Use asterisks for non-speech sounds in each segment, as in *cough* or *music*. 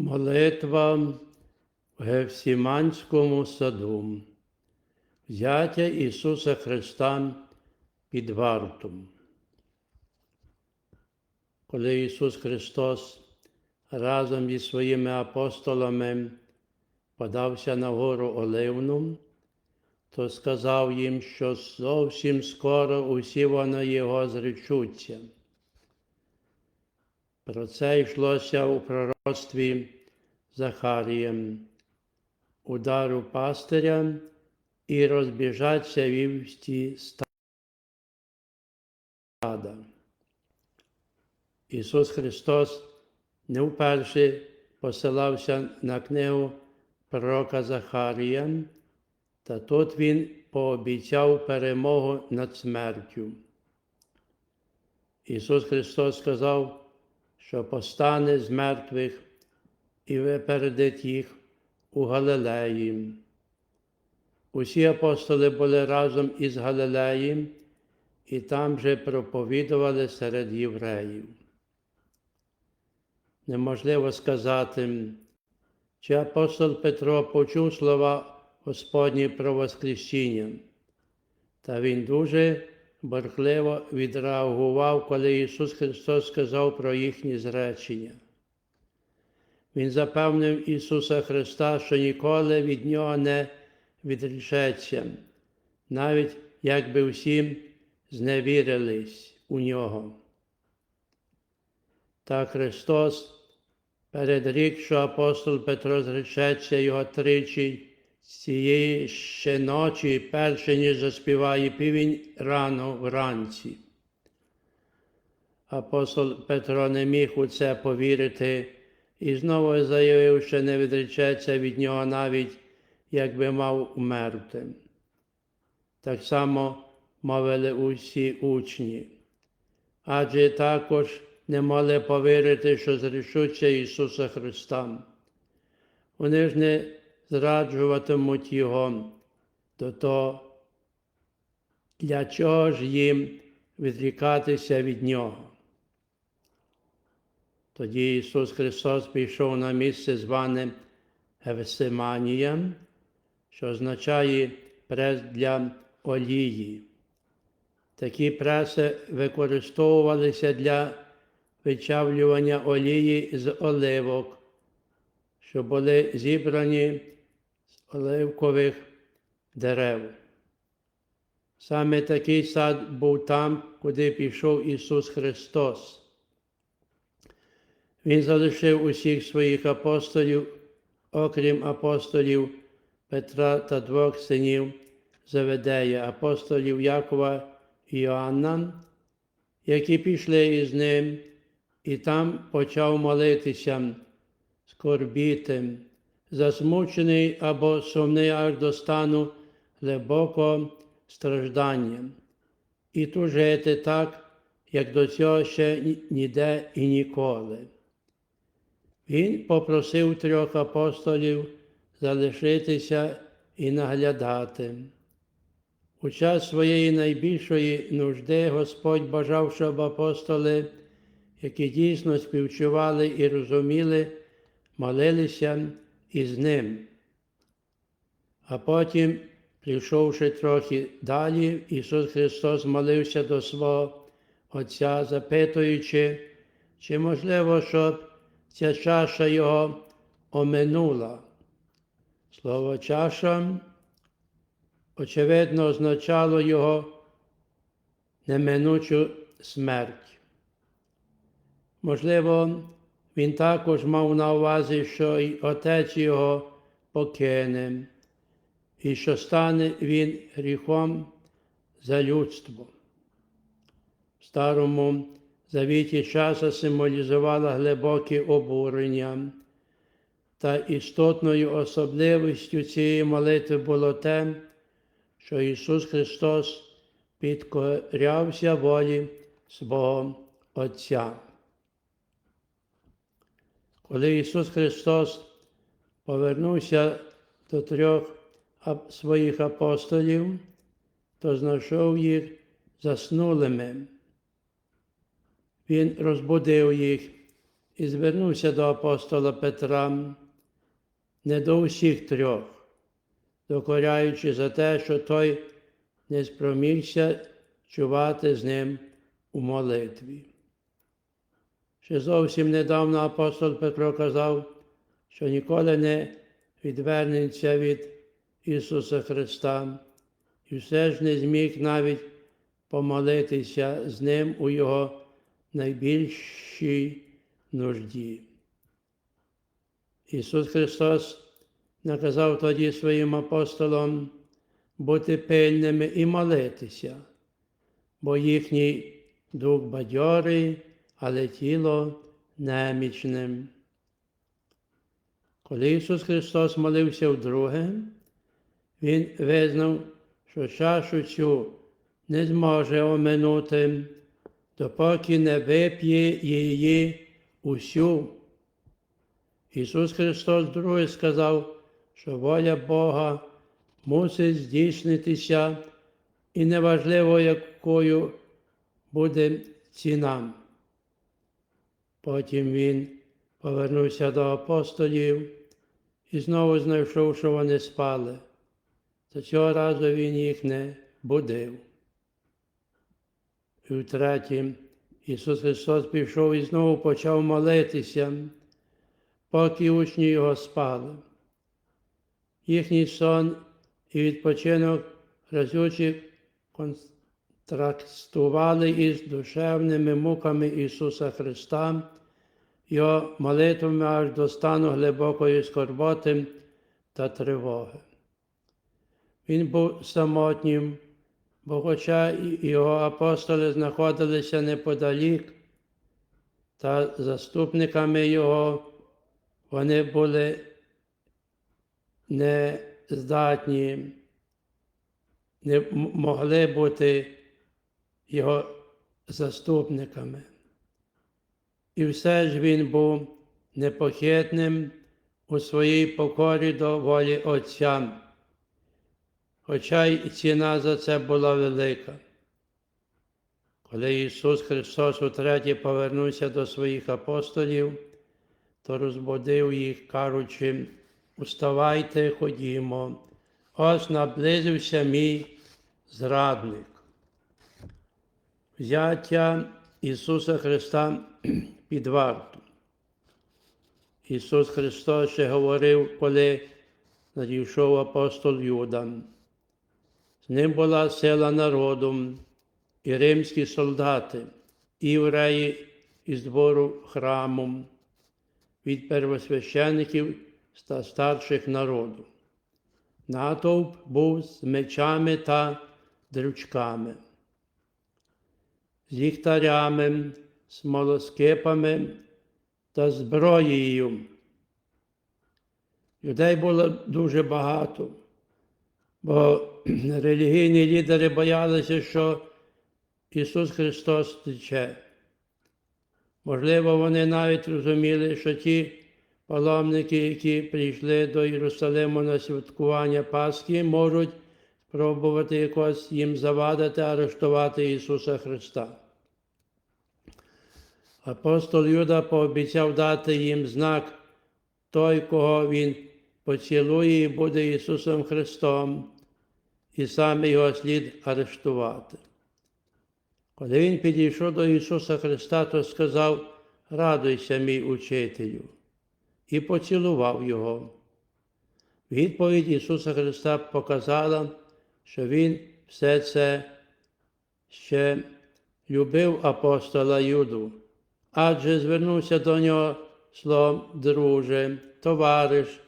Молитва в Гефсіманському саду. Взяття Ісуса Христа під вартом. Коли Ісус Христос разом зі своїми апостолами подався на гору Оливну, то сказав їм, що зовсім скоро усі вони його зречуться. Про це йшлося у пророцтві Захарієм, удару пастиря і розбіжаться вівсті стада. Ісус Христос не вперше посилався на книгу пророка Захарія, та тут Він пообіцяв перемогу над смертю. Ісус Христос сказав, що постане з мертвих і випередить їх у Галилеї. Усі апостоли були разом із Галилеї і там же проповідували серед євреїв. Неможливо сказати, чи апостол Петро почув слова Господні про Воскресіння, та він дуже борхливо відреагував, коли Ісус Христос сказав про їхні зречення. Він запевнив Ісуса Христа, що ніколи від Нього не відрішеться, навіть якби всі зневірились у Нього. Та Христос передрік, що апостол Петро зречеться його тричі цієї ще ночі, перше ніж заспіває півень рано вранці. Апостол Петро не міг у це повірити і знову заявив, що не відречеться від нього навіть якби мав умерти. Так само мовили усі учні, адже також не могли повірити, що зрішуться Ісуса Христа. Вони ж не зраджуватимуть Його до того, для чого ж їм відрікатися від Нього. Тоді Ісус Христос пішов на місце зване Гевсиманія, що означає прес для олії. Такі преси використовувалися для вичавлювання олії з оливок, що були зібрані оливкових дерев. Саме такий сад був там, куди пішов Ісус Христос. Він залишив усіх своїх апостолів, окрім апостолів Петра та двох синів Заведея, апостолів Якова і Йоанна, які пішли із ним, і там почав молитися, скорбіти, засмучений або сумний аж до стану глибокого страждання, і тужити так, як до цього ще ніде і ніколи. Він попросив трьох апостолів залишитися і наглядати. У час своєї найбільшої нужди Господь бажав, щоб апостоли, які дійсно співчували і розуміли, молилися із ним. А потім, прийшовши трохи далі, Ісус Христос молився до свого Отця, запитуючи, чи можливо, щоб ця чаша його оминула. Слово чаша, очевидно, означало його неминучу смерть. Можливо, він також мав на увазі, що й отець його покине, і що стане він гріхом за людство. В старому завіті часа символізувала глибоке обурення. Та істотною особливістю цієї молитви було те, що Ісус Христос підкорявся волі свого Отця. Коли Ісус Христос повернувся до трьох своїх апостолів, то знайшов їх заснулими. Він розбудив їх і звернувся до апостола Петра, не до усіх трьох, докоряючи за те, що той не спромігся чувати з ним у молитві. Ще зовсім недавно апостол Петро казав, що ніколи не відвернеться від Ісуса Христа, і все ж не зміг навіть помолитися з Ним у Його найбільшій нужді. Ісус Христос наказав тоді своїм апостолам бути пильними і молитися, бо їхній дух бадьорий, але тіло немічним. Коли Ісус Христос молився вдруге, Він визнав, що чашу цю не зможе оминути, допоки не вип'є її усю. Ісус Христос вдруге сказав, що воля Бога мусить здійснитися, і неважливо, якою буде ціна. Потім Він повернувся до апостолів і знову знайшов, що вони спали. Та цього разу він їх не будив. І втретє, Ісус Христос пішов і знову почав молитися, поки учні його спали. Їхній сон і відпочинок разючі контрастували із душевними муками Ісуса Христа, Його молитвами аж до стану глибокої скорботи та тривоги. Він був самотнім, бо хоча його апостоли знаходилися неподалік, та заступниками його вони були нездатні, не могли бути його заступниками. І все ж він був непохитним у своїй покорі до волі Отця хоча й ціна за це була велика. Коли Ісус Христос утретє повернувся до своїх апостолів, то розбудив їх, кажучи, уставайте, ходімо, ось наблизився мій зрадник. Взяття Ісуса Христа під варту. Ісус Христос ще говорив, коли надійшов апостол Юда. З ним була сила народу, і римські солдати, і євреї із двору храму, від первосвящеників та старших народу. Натовп був з мечами та дрючками, з ліхтарями, смолоскипами та зброєю. Людей було дуже багато бо *clears throat* релігійні лідери боялися, що Ісус Христос тече. Можливо, вони навіть розуміли, що ті паломники, які прийшли до Єрусалиму на святкування Пасхи, можуть спробувати якось їм завадити, арештувати Ісуса Христа. Апостол Юда пообіцяв дати їм знак той, кого Він поцілує і буде Ісусом Христом, і саме його слід арештувати. Коли він підійшов до Ісуса Христа, то сказав, радуйся, мій учителю, і поцілував Його. Відповідь Ісуса Христа показала, що Він все це ще любив апостола Юду, адже звернувся до нього словом друже, товариш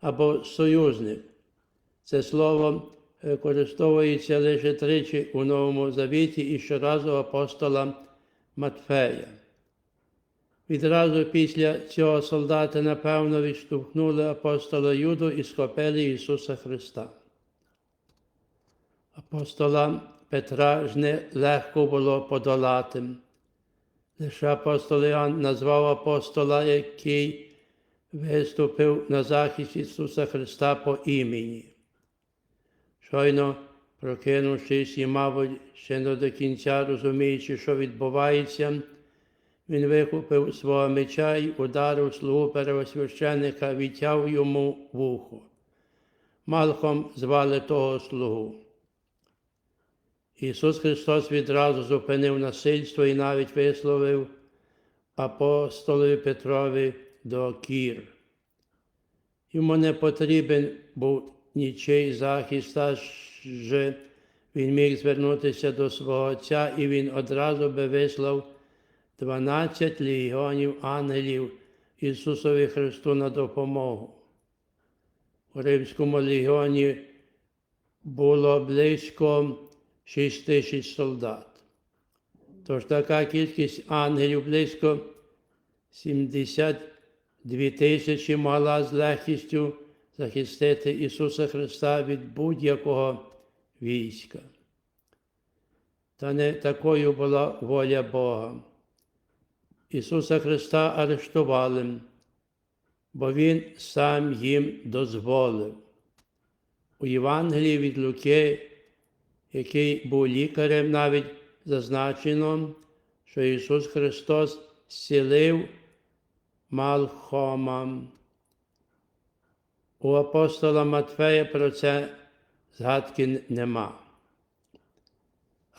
або союзник. Це слово використовується лише тричі у Новому Завіті і щоразу апостола Матфея. Відразу після цього солдати, напевно, відштовхнули апостола Юду і схопили Ісуса Христа. Апостола Петра ж не легко було подолати. Лише апостол Іоанн назвав апостола, який виступив на захист Ісуса Христа по імені. Щойно прокинувшись і, мабуть, ще не до кінця розуміючи, що відбувається, він викупив свого меча й ударив слугу первосвященника, відтяв йому вухо. Малхом звали того слугу. Ісус Христос відразу зупинив насильство і навіть висловив апостолові Петрові докір. Йому не потрібен був нічий захист, адже він міг звернутися до свого Отця, і він одразу би вислав 12 легіонів ангелів Ісусові Христу на допомогу. У Римському легіоні було близько 6 тисяч солдат. Тож така кількість ангелів близько 72 тисячі могла з легкістю захистити Ісуса Христа від будь-якого війська. Та не такою була воля Бога. Ісуса Христа арештували, бо Він сам їм дозволив. У Євангелії від Луки, який був лікарем, навіть зазначено, що Ісус Христос зцілив Малхома. У апостола Матфея про це згадки нема.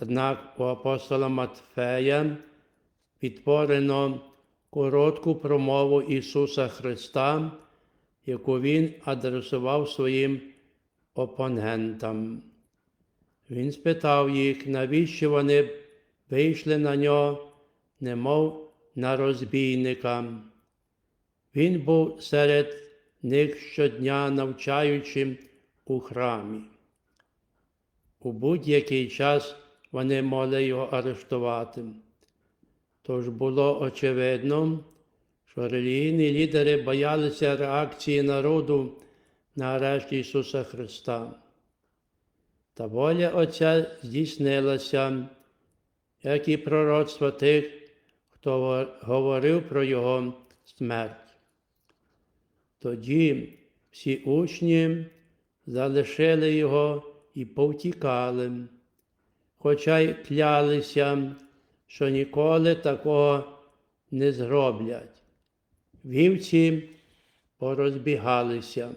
Однак у апостола Матфея відтворено коротку промову Ісуса Христа, яку Він адресував своїм опонентам. Він спитав їх, навіщо вони вийшли на нього, немов на розбійника. Він був серед них щодня навчаючи у храмі. У будь-який час вони могли його арештувати. Тож було очевидно, що релігійні лідери боялися реакції народу на арешт Ісуса Христа. Та воля Отця здійснилася, як і пророцтво тих, хто говорив про Його смерть. Тоді всі учні залишили його і повтікали, хоча й клялися, що ніколи такого не зроблять. Вівці порозбігалися.